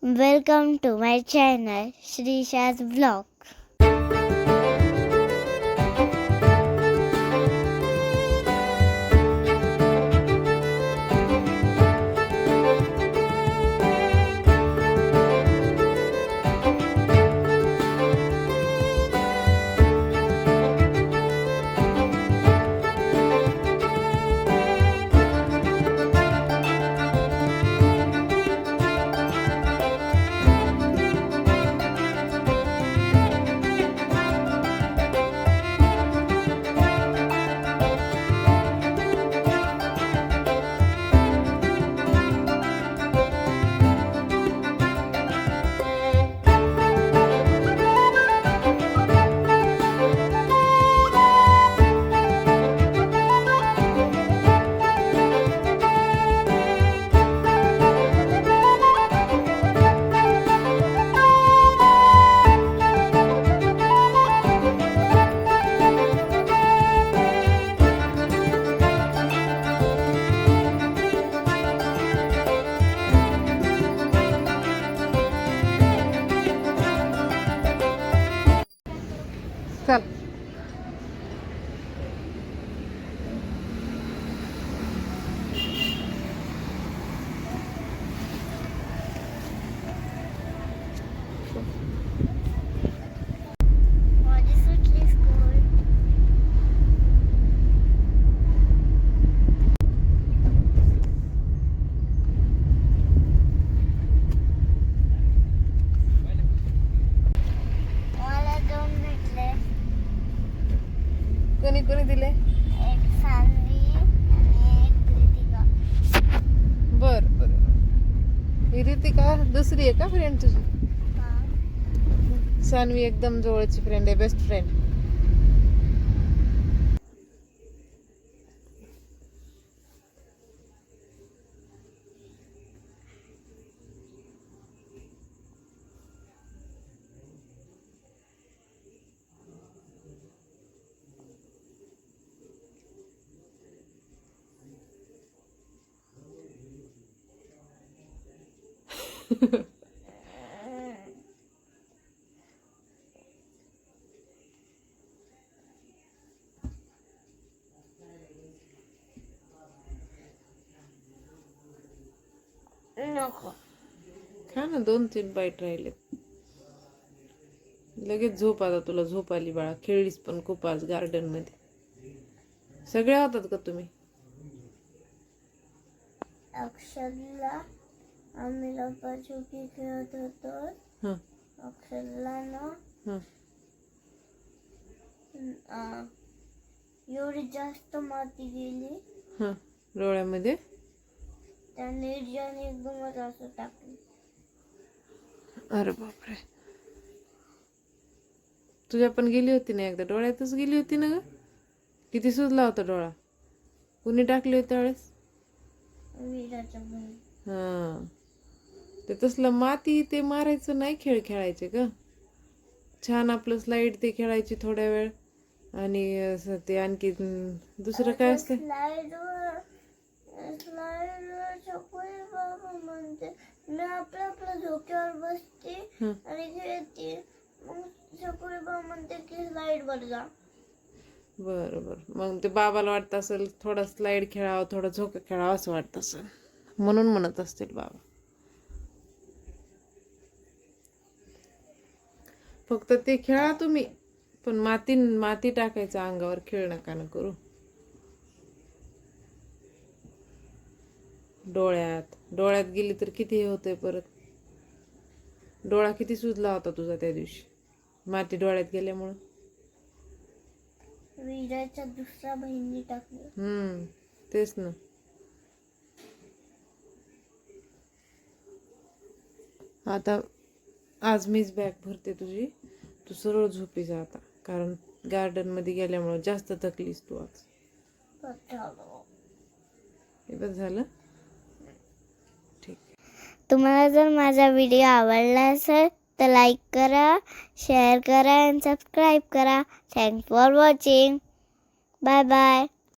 Welcome to my channel, Shrisha's Vlog. Sal. कोणी कोणी दिले? एक सानवी आणि एक कृतिका बर बर ही रितिका दुसरी आहे का फ्रेंड तुझी? सानवी एकदम जवळची फ्रेंड आहे बेस्ट फ्रेंड नको. खा ना दोन तीन बाईट राहिले लगेच झोप आता तुला झोप आली बाळा. खेळलीस पण खूप आज गार्डनमध्ये. सगळ्या होतात का तुम्ही? अक्षरला आम्ही लपाछुपी खेळत होतो. अक्षरला ना एवढी जास्त माती गेली. हं डोळ्यामध्ये? त्या निर्जने एकदमच असं टाकली. अरे बापरे. तुझ्या पण गेली होती ना एकदा? डोळ्यातच गेली होती ना ग? किती सुजला होता डोळा? कुणी टाकली होती त्यावेळेस हा. ते तसलं माती ते मारायचं नाही खेळ खेळायचे ग. छान आपलं स्लाईड ते खेळायची थोड्या वेळ. आणि ते आणखी दुसरं काय असतं? स्लाइडवर स्लाइडवर चकोरी बाबा म्हणते मी आपल्या आपल्या झोक्यावर बसते. आणि खेळते. मग चकोरी बाबा म्हणते की स्लाइड वर जा. बरं बरं. मग ते बाबाला वाटतं असेल थोडा स्लाईड खेळावं थोडं झोकं खेळावं असं वाटतं असेल. म्हणून म्हणत असतील बाबा. फक्त ते खेळा तुम्ही पण माती माती टाकायचं अंगावर खेळ नका ना करू. डोळ्यात डोळ्यात गेली तर किती हे होतंय परत. डोळा किती सुजला होता तुझा त्या दिवशी माती डोळ्यात गेल्यामुळं. विराच्या दुसऱ्या बहिणी टाकली. हम्म तेच ना. आता आज मीच बॅग भरते तुझी. तू सरळ झोपी जा आता. कारण गार्डनमध्ये गेल्यामुळं जास्त थकलीस तू आज. झालं हे बस झालं? ठीक तुम्हाला जर माझा व्हिडिओ आवडला असेल तर लाईक करा शेअर करा आणि सबस्क्राईब करा. Thanks for watching bye bye